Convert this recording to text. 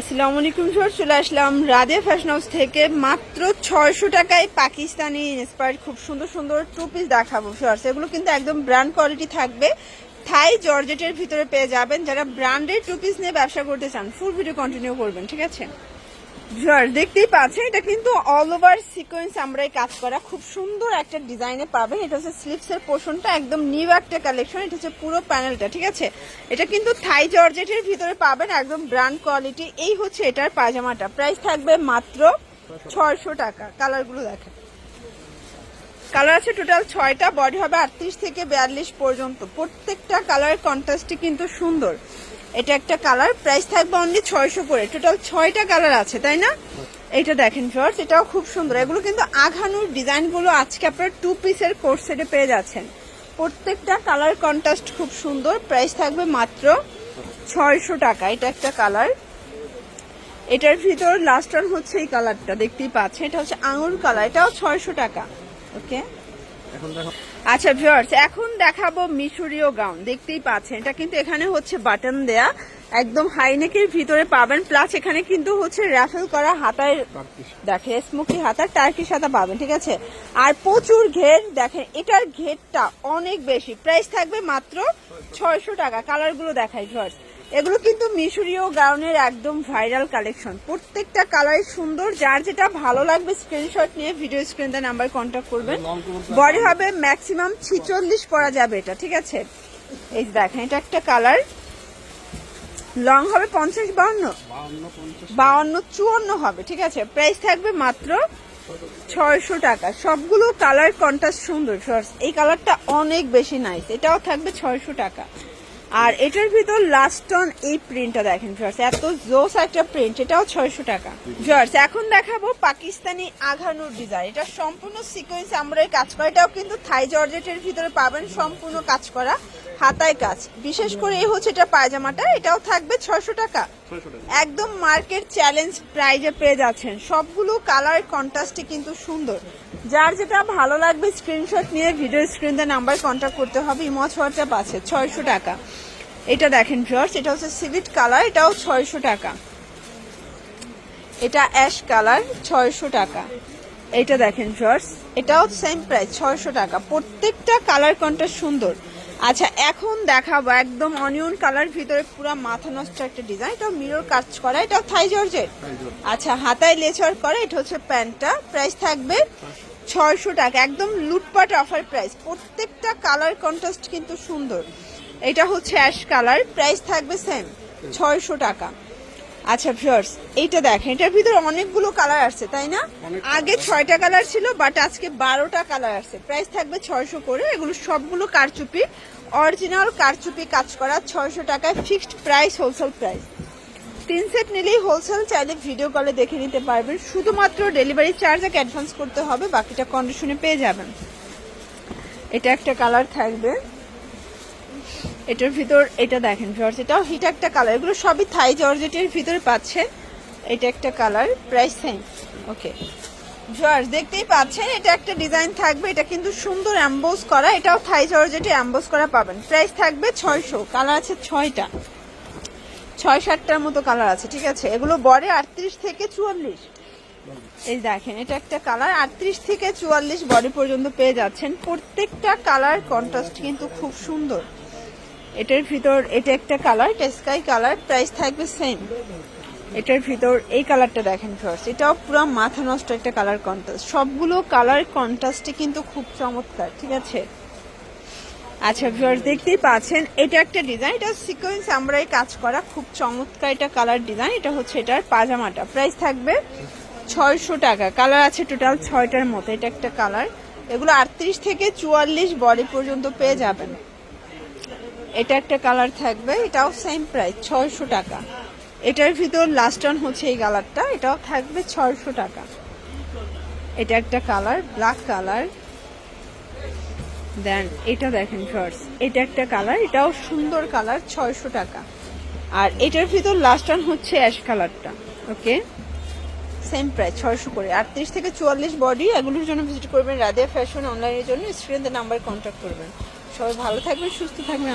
আসসালামু আলাইকুম সর, চলে আসলাম রাধে ফ্যাশন হাউস থেকে মাত্র ছয়শো টাকায় পাকিস্তানি ইন্সপায়ার্ড খুব সুন্দর সুন্দর টু পিস দেখাবো সর। এগুলো কিন্তু একদম ব্র্যান্ড কোয়ালিটি থাকবে। থাই জর্জেটের ভিতরে পেয়ে যাবেন। যারা ব্র্যান্ডের টু পিস নিয়ে ব্যবসা করতে চান ফুল ভিডিও কন্টিনিউ করবেন, ঠিক আছে? স্যার দেখতেই পাচ্ছেন, এটা কিন্তু অল ওভার সিকোয়েন্স আমরা এই কাজ করা। খুব সুন্দর একটা ডিজাইনে পাবেন। এটা হচ্ছে স্লিপস এর পোর্শনটা একদম নিউ একটা কালেকশন এটা হচ্ছে পুরো প্যানেলটা ঠিক আছে? এটা কিন্তু থাই জর্জেটের ভিতরে পাবেন, একদম ব্র্যান্ড কোয়ালিটি এই হচ্ছে এটার পায়জামাটা। প্রাইস থাকবে মাত্র ছয়শো টাকা। কালারগুলো দেখেন। কালার আছে টোটাল ছয়টা বডি হবে আটত্রিশ থেকে বিয়াল্লিশ পর্যন্ত। প্রত্যেকটা কালার কন্ট্রাস্টই কিন্তু সুন্দর। এটা একটা কালার প্রাইস থাকবে অনলি ছয়শো করে। টোটাল ছয়টা কালার আছে, তাই না? এটা দেখেন ফ্লোর্স এটাও খুব সুন্দর। এগুলো কিন্তু আঘানুর ডিজাইনগুলো আজকে আপনার টু পিসের কোর্স সেটে পেয়ে যাচ্ছেন। প্রত্যেকটা কালার কন্ট্রাস্ট খুব সুন্দর প্রাইস থাকবে মাত্র ছয়শো টাকা। এটা একটা কালার। এটার ভিতর লাস্ট ওয়ান হচ্ছে এই কালারটা, দেখতেই পাচ্ছেন। এটা হচ্ছে আঙুর কালার, এটাও ছয়শো টাকা। ওকে আচ্ছা ভিউয়ার্স এখন দেখাবো মিশরীয় গাউন দেখতেই পাচ্ছেন এটা কিন্তু এখানে হচ্ছে বাটন দেয়া। একদম হাইনেকের ভিতরে পাবেন প্লাস এখানে কিন্তু হচ্ছে র্যাফেল করা হাতায় দেখে স্মুকি হাতার টার্কিশ হাতা পাবেন ঠিক আছে? আর প্রচুর ঘের দেখেন এটার ঘেরটা অনেক বেশি। প্রাইস থাকবে মাত্র ছয়শো টাকা। কালারগুলো দেখাই ভিউয়ার্স এগুলো কিন্তু মিশরীয় গাউনের একদম ভাইরাল কালেকশন। প্রত্যেকটা কালারই সুন্দর, যার যেটা ভালো লাগবে স্ক্রিনশট নিয়ে ভিডিও স্ক্রিন স্ক্রিনে নাম্বার কন্ট্যাক্ট করবেন। বডি হবে ম্যাক্সিমাম ছিচল্লিশ পরা যাবে এটা, ঠিক আছে? এই দেখেন, এটা একটা কালার লং হবে পঞ্চাশ বাউন্ন বাউন্ন চুয়ান্ন হবে, ঠিক আছে? প্রাইস থাকবে মাত্র ছয়শো টাকা। সবগুলো কালার কন্ট্রাস্ট সুন্দর এই কালারটা অনেক বেশি নাইস এটাও থাকবে ছয়শো টাকা। আর এটার ভিতর লাস্ট অন এই প্রিন্টটা দেখেন শর্টস এত জোস একটা প্রিন্ট এটাও ছয়শো টাকা। শর্টস এখন দেখাবো পাকিস্তানি আঘানুর ডিজাইন এটা সম্পূর্ণ সিকোয়েন্স আমরা কাজ করা এটাও কিন্তু থাই জর্জেটের ভিতরে পাবেন সম্পূর্ণ কাজ করা হাতায় কাজ। বিশেষ করে এই হচ্ছে এটা পায়জামাটা এটাও থাকবে ছয়শো টাকা। একদম মার্কেট চ্যালেঞ্জ প্রাইজে পেয়ে যাচ্ছেন। সবগুলো কালার কন্ট্রাস্টে কিন্তু সুন্দর। যার যেটা ভালো লাগবে স্ক্রিনশট নিয়ে ভিডিও স্ক্রিনে নাম্বার কন্ট্যাক্ট করতে হবে ইমচ হোয়াটসঅ্যাপ আছে ছয়শো টাকা। এটা দেখেন ভিউয়ার্স এটা হচ্ছে সিভিট কালার এটাও ছয়শো টাকা। এটা অ্যাশ কালার ছয়শো টাকা। এটা দেখেন ভিউয়ার্স এটাও সেম প্রাইস ছয়শো টাকা। প্রত্যেকটা কালার কন্ট্রাস্ট সুন্দর। আচ্ছা এখন দেখাবো একদম অনিয়ন কালার ভিতরে পুরো মাথা নষ্ট একটা ডিজাইন এটা মিরর কাজ করা এটাও থাই জর্জের আচ্ছা হাতায় লেচার করে এটা হচ্ছে প্যান্টটা প্রাইস থাকবে ছয়শো টাকা। একদম লুটপাট অফার প্রাইস প্রত্যেকটা কালার কন্ট্রাস্ট কিন্তু সুন্দর। এটা হচ্ছে অ্যাশ কালার। প্রাইস থাকবে সেম ছয়শো টাকা। আচ্ছা ভিউয়ার্স এইটা দেখেন এটার ভিতরে অনেকগুলো কালার আসছে তাই না? আগে ছয়টা কালার ছিল বাট আজকে বারোটা কালার আসছে। প্রাইস থাকবে ছয়শো করে এগুলো সবগুলো কারচুপি। অরিজিনাল কারচুপি কাজ করা ছয়শো টাকায় ফিক্সড প্রাইস হোলসেল প্রাইস। তিন সেট নিলেই হোলসেল চাইলে ভিডিও কলে দেখে নিতে পারবেন। শুধুমাত্র ডেলিভারি চার্জ এক অ্যাডভান্স করতে হবে বাকিটা কন্ডিশনে পেয়ে যাবেন। এটা একটা কালার থাকবে। এটার ভিতর, এটা দেখেন জর্জ এটাও হিট একটা কালার এগুলো সবই থাই জর্জেটের ভিতরে পাচ্ছেন এটা একটা কালার প্রাইস সেম ওকে জর্জ দেখতেই পাচ্ছেন, এটা একটা ডিজাইন থাকবে। এটা কিন্তু সুন্দর অ্যাম্বোস করা। এটাও থাই জর্জেটে অ্যাম্বোস করা পাবেন। প্রাইস থাকবে ছয়শো। কালার আছে ছয়টা। ছয় সাতটার মতো কালার আছে, ঠিক আছে? এগুলো বড়ে আটত্রিশ থেকে চুয়াল্লিশ। এই দেখেন, এটা একটা কালার আটত্রিশ থেকে চুয়াল্লিশ বডি পর্যন্ত পেয়ে যাচ্ছেন। প্রত্যেকটা কালার কন্ট্রাস্ট কিন্তু খুব সুন্দর। এটার ভিতর, এটা একটা কালার এটা স্কাই কালার প্রাইস থাকবে সেম এটার ভিতর, এই কালারটা দেখেন ফার্স্ট এটাও পুরো মাথা নষ্ট একটা কালার কন্ট্রাস্ট সবগুলো কালার কন্ট্রাস্টে কিন্তু খুব চমৎকার, ঠিক আছে? আচ্ছা ভিউয়ার্স দেখতেই পাচ্ছেন, এটা একটা ডিজাইন এটা সিকোয়েন্স আমরা কাজ করা, খুব চমৎকার এটা কালার ডিজাইন এটা হচ্ছে এটার পাজামাটা। প্রাইস থাকবে ছয়শো টাকা কালার আছে টোটাল ছয়টার মতো, এটা একটা কালার এগুলো আটত্রিশ থেকে চুয়াল্লিশ বডি পর্যন্ত পেয়ে যাবেন। এটা একটা কালার থাকবে, এটাও সেম প্রাইস ছয়শো টাকা। এটার ভিতর লাস্ট অন হচ্ছে এই কালারটা, এটাও থাকবে ছয়শো টাকা। এটা একটা কালার ব্ল্যাক কালার। দেন এটা দেখেন শর্টস এটা একটা কালার, এটাও সুন্দর কালার, ছয়শো টাকা। আর এটার ভিতর লাস্ট অন হচ্ছে অ্যাশ কালারটা, ওকে? সেম প্রাইস ছয়শো করে। আটত্রিশ থেকে চুয়াল্লিশ বডি এগুলোর জন্য ভিজিট করবেন রাধিয়া ফ্যাশন অনলাইনের জন্য স্ক্রিনের নাম্বার কন্ট্যাক্ট করবেন। সবাই ভালো থাকবেন, সুস্থ থাকবেন